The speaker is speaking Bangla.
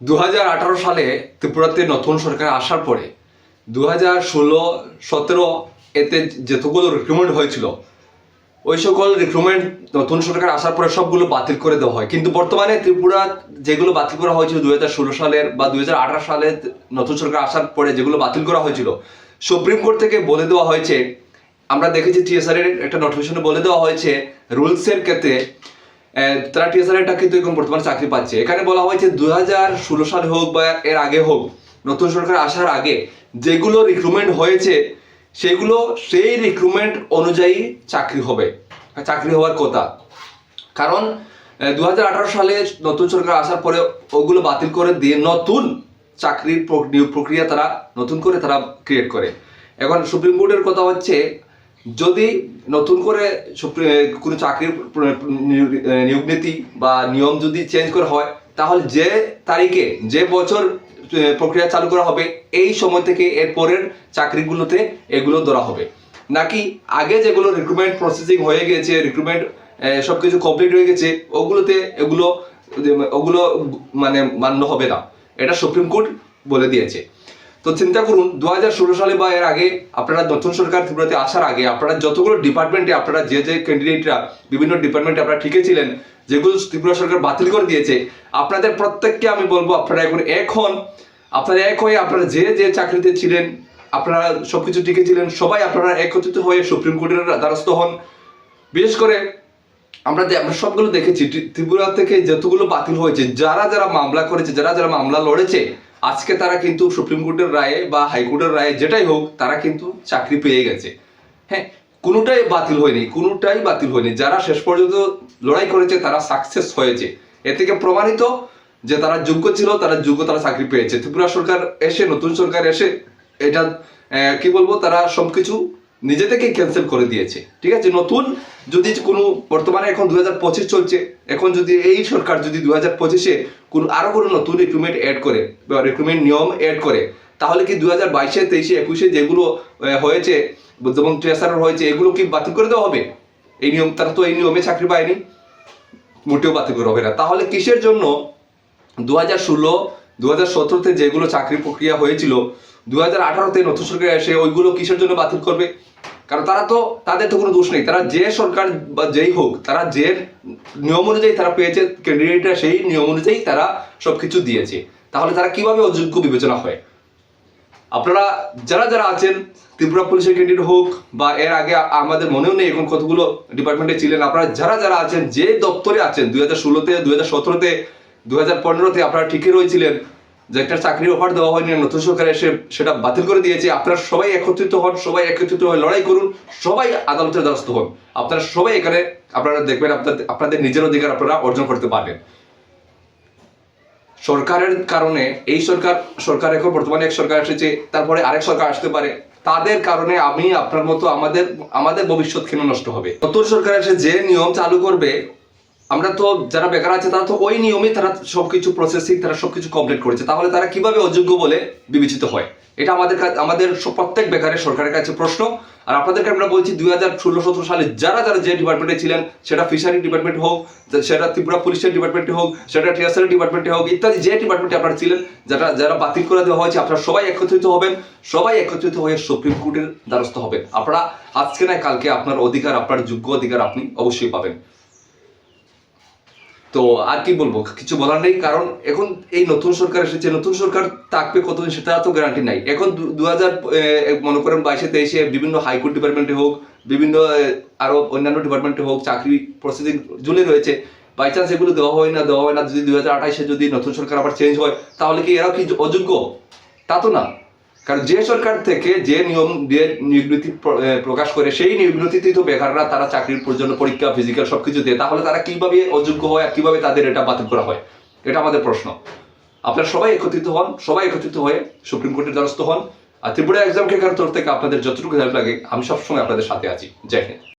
দু হাজার আঠেরো সালে ত্রিপুরাতে নতুন সরকার আসার পরে দু হাজার ষোলো, সতেরো এতে যতগুলো রিক্রুটমেন্ট হয়েছিল, ওই সকল রিক্রুটমেন্ট নতুন সরকার আসার পরে সবগুলো বাতিল করে দেওয়া হয়। কিন্তু বর্তমানে ত্রিপুরা যেগুলো বাতিল করা হয়েছিল দু হাজার ষোলো সালের বা দু হাজার আঠারো সালে নতুন সরকার আসার পরে যেগুলো বাতিল করা হয়েছিল, সুপ্রিম কোর্ট থেকে বলে দেওয়া হয়েছে, আমরা দেখেছি টিএসআর এর একটা নোটিফিকেশনে বলে দেওয়া হয়েছে রুলসের ক্ষেত্রে তারা এটা কিন্তু এখন বর্তমানে চাকরি পাচ্ছে। এখানে বলা হয়েছে দু হাজার ষোলো সালে হোক বা এর আগে হোক, নতুন সরকার আসার আগে যেগুলো রিক্রুটমেন্ট হয়েছে, সেগুলো সেই রিক্রুটমেন্ট অনুযায়ী চাকরি হবে। চাকরি হওয়ার কথা। কারণ দু হাজার আঠারো সালে নতুন সরকার আসার পরে ওগুলো বাতিল করে দিয়ে নতুন চাকরির নিয়োগ প্রক্রিয়া তারা নতুন করে তারা ক্রিয়েট করে। এখন সুপ্রিম কোর্টের কথা হচ্ছে যদি নতুন করে কোনো চাকরির নিয়োগ নীতি বা নিয়ম যদি চেঞ্জ করা হয়, তাহলে যে তারিখে, যে বছর প্রক্রিয়া চালু করা হবে, এই সময় থেকে এর পরের চাকরিগুলোতে এগুলো ধরা হবে। নাকি আগে যেগুলো রিক্রুটমেন্ট প্রসেসিং হয়ে গেছে রিক্রুটমেন্ট সব কিছু কমপ্লিট হয়ে গেছে, ওগুলোতে এগুলো, ওগুলো মানে মান্য হবে না। এটা সুপ্রিম কোর্ট বলে দিয়েছে। তো চিন্তা করুন দু হাজার ষোলো সালে বা এর আগে আপনারা নতুন সরকার ত্রিপুরাতে আসার আগে আপনারা যতগুলো ডিপার্টমেন্টে আপনারা যে যে ক্যান্ডিডেটরা বিভিন্ন ডিপার্টমেন্টে আপনারা ঠিকই ছিলেন যেগুলো ত্রিপুরা সরকার বাতিল করে দিয়েছে, আপনাদের প্রত্যেককে আমি বলব আপনারা এখন এখন আপনারা এক হয়ে আপনারা যে যে চাকরিতে ছিলেন, আপনারা সবকিছু টিকে ছিলেন সবাই আপনারা একত্রিত হয়ে সুপ্রিম কোর্টের দ্বারস্থ হন। বিশেষ করে আমরা আমরা সবগুলো দেখেছি ত্রিপুরা থেকে যতগুলো বাতিল হয়েছে, যারা যারা মামলা করেছে, যারা যারা মামলা লড়েছে আজকে তারা কিন্তু সুপ্রিম কোর্টের রায়ে বা হাইকোর্টের রায়ে যেটাই হোক, তারা কিন্তু চাকরি পেয়ে গেছে। হ্যাঁ কোনোটাই বাতিল হয়নি, কোনোটাই বাতিল হয়নি। যারা শেষ পর্যন্ত লড়াই করেছে, তারা সাকসেস হয়েছে। এ থেকে প্রমাণিত যে তারা যোগ্য ছিল তারা যোগ্য তারা চাকরি পেয়েছে। ত্রিপুরা সরকার এসে, নতুন সরকার এসে, এটা কি বলব, তারা সবকিছু নিজে থেকে ক্যান্সেল করে দিয়েছে। ঠিক আছে? নতুন যদি কোনো, বর্তমানে এখন দু হাজার পঁচিশ চলছে, এখন যদি এই সরকার যদি দু হাজার পঁচিশে কোনো আরও কোনো নতুন রিক্রুটমেন্ট অ্যাড করে, বা রিক্রুটমেন্ট নিয়ম অ্যাড করে, তাহলে কি দু হাজার বাইশে, তেইশে, একুশে যেগুলো হয়েছে যেমন ট্রেসার হয়েছে, এগুলো কি বাতিল করে দেওয়া হবে? এই নিয়ম, তারা তো এই নিয়মে চাকরি পায়নি। মোটেও বাতিল করা হবে না। তাহলে কিসের জন্য দু হাজার ষোলো দু হাজার সতেরোতে যেগুলো চাকরি প্রক্রিয়া হয়েছিল দু হাজার আঠারোতে নতুন সরকার এসে ওইগুলো কিসের জন্য বাতিল করবে? কারণ তারা তো, তাদের তো কোনো দোষ নেই। তারা যে সরকার বা যেই হোক, তারা যে নিয়ম অনুযায়ী তারা পেয়েছে ক্যান্ডিডেটরা সেই নিয়ম অনুযায়ী তারা সব কিছু দিয়েছে। তাহলে তারা কীভাবে অযোগ্য বিবেচনা হয়? আপনারা, যারা যারা আছেন, ত্রিপুরা পুলিশের ক্যান্ডিডেট হোক বা এর আগে আমাদের মনেও নেই এখন কতগুলো ডিপার্টমেন্টে ছিলেন, আপনারা যারা যারা আছেন, যে দপ্তরে আছেন, দুই হাজার ষোলোতে, দুই হাজার সতেরোতে, দুই হাজার পনেরোতে আপনারা ঠিকই রয়েছিলেন। যে একটা চাকরির অফার দেওয়া হয়নি, নতুন সরকার এসে সেটা বাতিল করে দিয়েছে, আপনারা সবাই একত্রিত হন, সবাই একত্রিত হয়ে লড়াই করুন, সবাই আদালতের দ্বারস্থ হন। আপনারা সবাই এখানে, আপনারা দেখবেন আপনাদের আপনাদের নিজের অধিকার আপনারা অর্জন করতে পারবেন। সরকারের কারণে, এই সরকার সরকার এখন বর্তমানে এক সরকার এসেছে, তারপরে আরেক সরকার আসতে পারে। তাদের কারণে আমি আপনার মতো আমাদের আমাদের ভবিষ্যৎ কেন নষ্ট হবে? নতুন সরকার এসে যে নিয়ম চালু করবে আমরা তো যারা বেকার আছে, তারা তো ওই নিয়মে তারা সবকিছু প্রসেসিং তারা সবকিছু কমপ্লিট করেছে। তাহলে তারা কীভাবে অযোগ্য বলে বিবেচিত হয়? এটা আমাদের আমাদের প্রত্যেক বেকারের সরকারের কাছে প্রশ্ন। আর আপনাদেরকে আমরা বলছি, দুই হাজার ষোলো সতেরো সালে যারা যারা যে ডিপার্টমেন্টে ছিলেন, সেটা ফিশারি ডিপার্টমেন্ট হোক সেটা ত্রিপুরা পুলিশের ডিপার্টমেন্টে হোক, সেটা টিএসআর ডিপার্টমেন্টে হোক, ইত্যাদি যে ডিপার্টমেন্টে আপনারা ছিলেন, যারা যারা বাতিল করে দেওয়া হয়েছে, আপনারা সবাই একত্রিত হবেন। সবাই একত্রিত হয়ে সুপ্রিম কোর্টের দ্বারস্থ হবেন। আপনারা আজকে নয় কালকে আপনার অধিকার, আপনার যোগ্য অধিকার আপনি অবশ্যই পাবেন। তো আর কি বলব কিছু বলার নেই কারণ এখন এই নতুন সরকার এসেছে নতুন সরকার থাকবে কতদিন সেটা তো গ্যারান্টি নাই। এখন দু হাজার মনে করেন বাইশে তেইশে বিভিন্ন হাইকোর্ট ডিপার্টমেন্টে হোক বিভিন্ন আহ, আরও অন্যান্য ডিপার্টমেন্টে হোক চাকরি প্রসেসিং ঝুলে রয়েছে বাই চান্স এগুলো দেওয়া হয় না দেওয়া হয় না যদি দু হাজার আঠাইশে যদি নতুন সরকার আবার চেঞ্জ হয় তাহলে কি এরাও কি অযোগ্য? তা তো না। কারণ যে সরকার থেকে যে নিয়ম দিয়ে নিয়োগনীতি প্রকাশ করে, সেই নিয়োগনীতিতেই তো বেকাররা তারা চাকরির জন্য পরীক্ষা ফিজিক্যাল সবকিছু দেয়। তাহলে তারা কীভাবে অযোগ্য হয় আর কীভাবে তাদের এটা বাতিল করা হয়? এটা আমাদের প্রশ্ন। আপনারা সবাই একত্রিত হন, সবাই একত্রিত হয়ে সুপ্রিম কোর্টের দ্বারস্থ হন। আর ত্রিপুরা এক্সাম কেকার তরফ থেকে আপনাদের যতটুকু হেল্প লাগে, আমি সবসময় আপনাদের সাথে আছি। জয় হিন্দ।